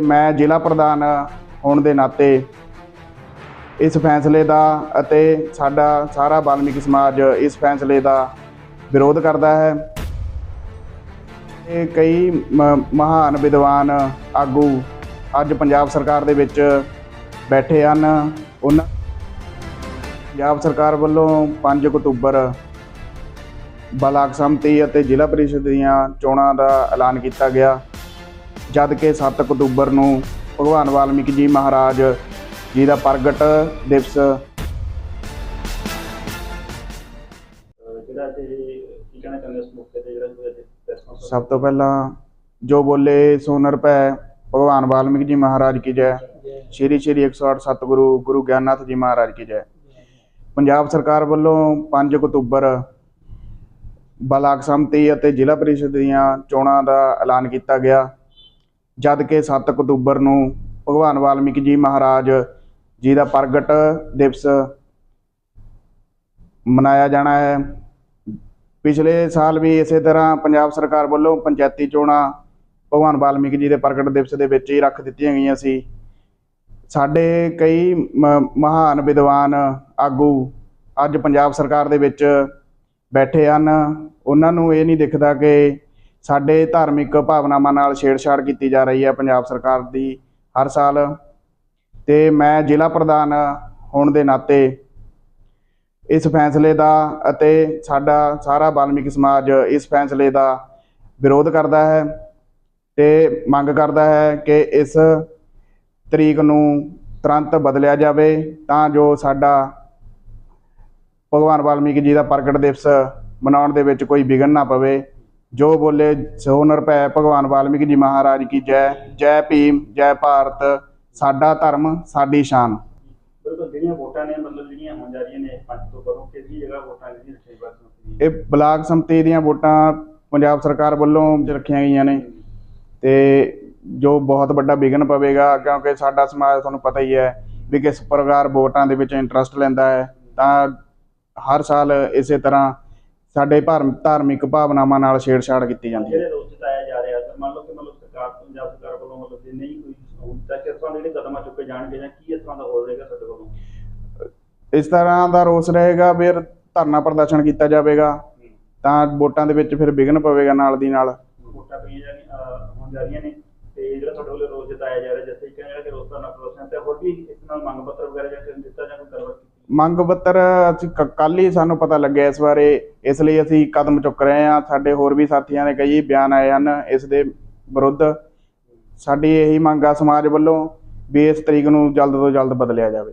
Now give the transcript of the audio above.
ਮੈਂ ਜ਼ਿਲ੍ਹਾ ਪ੍ਰਧਾਨ ਹੋਣ ਦੇ ਨਾਤੇ ਇਸ ਫੈਸਲੇ ਦਾ ਅਤੇ ਸਾਡਾ ਸਾਰਾ ਬਾਲਮੀਕੀ ਸਮਾਜ ਇਸ ਫੈਸਲੇ ਦਾ ਵਿਰੋਧ ਕਰਦਾ ਹੈ। ਇਹ ਕਈ ਮ- ਮਹਾਨ ਵਿਦਵਾਨ ਆਗੂ ਅੱਜ ਪੰਜਾਬ ਸਰਕਾਰ ਦੇ ਵਿੱਚ ਬੈਠੇ ਹਨ। ਉਹਨਾਂ ਪੰਜਾਬ ਸਰਕਾਰ ਵੱਲੋਂ 5 ਅਕਤੂਬਰ ਬਲਾਕ ਸੰਮਤੀ ਅਤੇ ਜ਼ਿਲ੍ਹਾ ਪਰਿਸ਼ਦ ਦੀਆਂ ਚੋਣਾਂ ਦਾ ਐਲਾਨ ਕੀਤਾ ਗਿਆ। ਜਦ ਕਿ 7 ਅਕਤੂਬਰ ਨੂੰ ਭਗਵਾਨ ਵਾਲਮੀਕੀ ਜੀ ਮਹਾਰਾਜ ਜੀ ਦਾ ਪ੍ਰਗਟ ਦਿਵਸ। ਸਭ ਤੋਂ ਪਹਿਲਾਂ ਜੋ ਬੋਲੇ ਸੋ ਨਿਰਭੈ ਭਗਵਾਨ ਵਾਲਮੀਕੀ ਜੀ ਮਹਾਰਾਜ ਕੀ ਜੈ। ਸ਼੍ਰੀ ਸ਼੍ਰੀ 108 ਸਤਿਗੁਰੂ ਗੁਰੂ ਗਿਆਨਨਾਥ ਜੀ ਮਹਾਰਾਜ ਕੀ ਜੈ। ਪੰਜਾਬ ਸਰਕਾਰ ਵੱਲੋਂ 5 ਅਕਤੂਬਰ ਬਲਾਕ ਸੰਮਤੀ ਅਤੇ ਜ਼ਿਲ੍ਹਾ ਪਰਿਸ਼ਦ ਦੀਆਂ ਚੋਣਾਂ ਦਾ ਐਲਾਨ ਕੀਤਾ ਗਿਆ। ਜਦ ਕਿ 7 ਅਕਤੂਬਰ ਨੂੰ ਭਗਵਾਨ ਵਾਲਮੀਕੀ ਜੀ ਮਹਾਰਾਜ ਜੀ ਦਾ ਪ੍ਰਗਟ ਦਿਵਸ ਮਨਾਇਆ ਜਾਣਾ ਹੈ। ਪਿਛਲੇ ਸਾਲ ਵੀ ਇਸੇ ਤਰ੍ਹਾਂ ਪੰਜਾਬ ਸਰਕਾਰ ਵੱਲੋਂ ਪੰਚਾਇਤੀ ਚੋਣਾਂ ਭਗਵਾਨ ਵਾਲਮੀਕੀ ਜੀ ਦੇ ਪ੍ਰਗਟ ਦਿਵਸ ਦੇ ਵਿੱਚ ਹੀ ਰੱਖ ਦਿੱਤੀਆਂ ਗਈਆਂ ਸੀ। ਸਾਡੇ ਕਈ ਮ- ਮਹਾਨ ਵਿਦਵਾਨ ਆਗੂ ਅੱਜ ਪੰਜਾਬ ਸਰਕਾਰ ਦੇ ਵਿੱਚ ਬੈਠੇ ਹਨ। ਉਹਨਾਂ ਨੂੰ ਇਹ ਨਹੀਂ ਦਿਖਦਾ ਕਿ ਸਾਡੇ ਧਾਰਮਿਕ ਭਾਵਨਾਵਾਂ ਨਾਲ ਛੇੜਛਾੜ ਕੀਤੀ ਜਾ ਰਹੀ ਹੈ ਪੰਜਾਬ ਸਰਕਾਰ ਦੀ ਹਰ ਸਾਲ। ਤੇ ਮੈਂ ਜ਼ਿਲ੍ਹਾ ਪ੍ਰਧਾਨ ਹੋਣ ਦੇ ਨਾਤੇ ਇਸ ਫੈਸਲੇ ਦਾ ਅਤੇ ਸਾਡਾ ਸਾਰਾ ਬਾਲਮੀਕੀ ਸਮਾਜ ਇਸ ਫੈਸਲੇ ਦਾ ਵਿਰੋਧ ਕਰਦਾ ਹੈ ਤੇ ਮੰਗ ਕਰਦਾ ਹੈ ਕਿ ਇਸ ਤਰੀਕ ਨੂੰ ਤੁਰੰਤ ਬਦਲਿਆ ਜਾਵੇ ਤਾਂ ਜੋ ਸਾਡਾ ਭਗਵਾਨ ਵਾਲਮੀਕੀ ਜੀ ਦਾ ਪ੍ਰਗਟ ਦਿਵਸ ਮਨਾਉਣ ਦੇ ਵਿੱਚ ਕੋਈ ਵਿਘਨ ਨਾ ਪਵੇ। ਜੋ ਬੋਲੇ ਸੋ ਨਿਰਭੈ ਭਗਵਾਨ ਵਾਲਮੀਕੀ ਜੀ ਮਹਾਰਾਜ ਕੀ ਜੈ ਜੈ ਭੀਮ ਜੈ ਭਾਰਤ ਸਾਡਾ ਧਰਮ ਸਾਡੀ ਸ਼ਾਨ। ਬਿਲਕੁਲ ਜਿਹੜੀਆਂ ਵੋਟਾਂ ਨੇ ਮਤਲਬ ਜਿਹੜੀਆਂ ਹੋਣ ਜਾ ਰਹੀਆਂ ਨੇ ਪੰਜ ਤੋਂ ਕਰੋ ਕਿਹਦੀ ਜਗ੍ਹਾ ਵੋਟਾਂ ਜਿਹੜੀਆਂ ਰੱਖੀਆਂ ਬਸ ਇਹ ਬਲਾਕ ਸੰਮਤੀ ਦੀਆਂ ਵੋਟਾਂ ਪੰਜਾਬ ਸਰਕਾਰ ਵੱਲੋਂ ਰੱਖੀਆਂ ਗਈਆਂ ਨੇ। ਤੇ ਜੋ ਬਹੁਤ ਵੱਡਾ ਵਿਘਨ ਪਵੇਗਾ ਕਿਉਂਕਿ ਸਾਡਾ ਸਮਾਜ ਤੁਹਾਨੂੰ ਪਤਾ ਹੀ ਹੈ ਵੀ ਕਿਸ ਪ੍ਰਕਾਰ ਵੋਟਾਂ ਦੇ ਵਿੱਚ ਇੰਟਰਸਟ ਲੈਂਦਾ ਹੈ ਤਾਂ ਹਰ ਸਾਲ ਇਸੇ ਤਰ੍ਹਾਂ ਸਾਡੇ ਧਾਰਮ- ਧਾਰਮਿਕ ਭਾਵਨਾਵਾਂ ਨਾਲ ਛੇੜਛਾੜ ਕੀਤੀ ਜਾਂਦੀ ਹੈ। ਜਿਹੜੇ ਰੋਜ਼ ਜਤਾਇਆ ਜਾ ਰਿਹਾ ਤਾਂ ਮੰਨ ਲਓ ਕਿ ਮਤਲਬ ਸਰਕਾਰ ਪੰਜਾਬ ਸਰਕਾਰ ਵੱਲੋਂ ਮਤਲਬ ਜੇ ਨਹੀਂ ਕੋਈ ਸਹੂਲਤ ਹੈ ਕਿਸ ਤਰ੍ਹਾਂ ਦੇ ਜਿਹੜੇ ਕਦਮ ਚੁੱਕੇ ਜਾਣਗੇ ਜਾਂ ਕੀ ਇਸ ਤਰ੍ਹਾਂ ਦਾ ਹੋ ਰਹੇਗਾ ਸਾਡੇ ਵੱਲੋਂ? ਇਸ ਤਰ੍ਹਾਂ ਦਾ ਰੋਸ ਰਹੇਗਾ ਫਿਰ ਧਰਨਾ ਪ੍ਰਦਰਸ਼ਨ ਕੀਤਾ ਜਾਵੇਗਾ ਤਾਂ ਵੋਟਾਂ ਦੇ ਵਿੱਚ ਫਿਰ ਵਿਘਨ ਪਵੇਗਾ ਨਾਲ ਦੀ ਨਾਲ। ਵੋਟਾਂ ਪਈਆਂ ਜਾ ਰਹੀਆਂ ਅਹ, ਹੋਣ ਜਾ ਰਹੀਆਂ ਨੇ ਤੇ ਜਿਹੜਾ ਤੁਹਾਡੇ ਵੱਲੋਂ ਰੋਜ਼ ਜਤਾਇਆ ਜਾ ਰਿਹਾ ਜਿਹੜਾ ਕਿ ਦਾ ਤੇ ਹੋਰ ਵੀ ਇਸ ਨਾਲ ਮੰਗ ਪੱਤਰ ਵਗੈਰਾ ਜਾਂ ਕਿਸੇ ਨੂੰ ਦਿੱਤਾ ਜਾਂ ਕੋਈ ਕਾਰਵਾਈ ਕੀਤੀ ਮੰਗ ਪੱਤਰ ਅਸੀਂ ਕੱਲ ਹੀ ਸਾਨੂੰ ਪਤਾ ਲੱਗਿਆ ਇਸ ਬਾਰੇ। ਇਸ ਲਈ ਅਸੀਂ ਕਦਮ ਚੁੱਕ ਰਹੇ ਹਾਂ। ਸਾਡੇ ਹੋਰ ਵੀ ਸਾਥੀਆਂ ਦੇ ਕਈ ਬਿਆਨ ਆਏ ਹਨ ਇਸ ਦੇ ਵਿਰੁੱਧ। ਸਾਡੀ ਇਹੀ ਮੰਗ ਆ ਸਮਾਜ ਵੱਲੋਂ ਵੀ ਇਸ ਤਰੀਕ ਨੂੰ ਜਲਦ ਤੋਂ ਜਲਦ ਬਦਲਿਆ ਜਾਵੇ।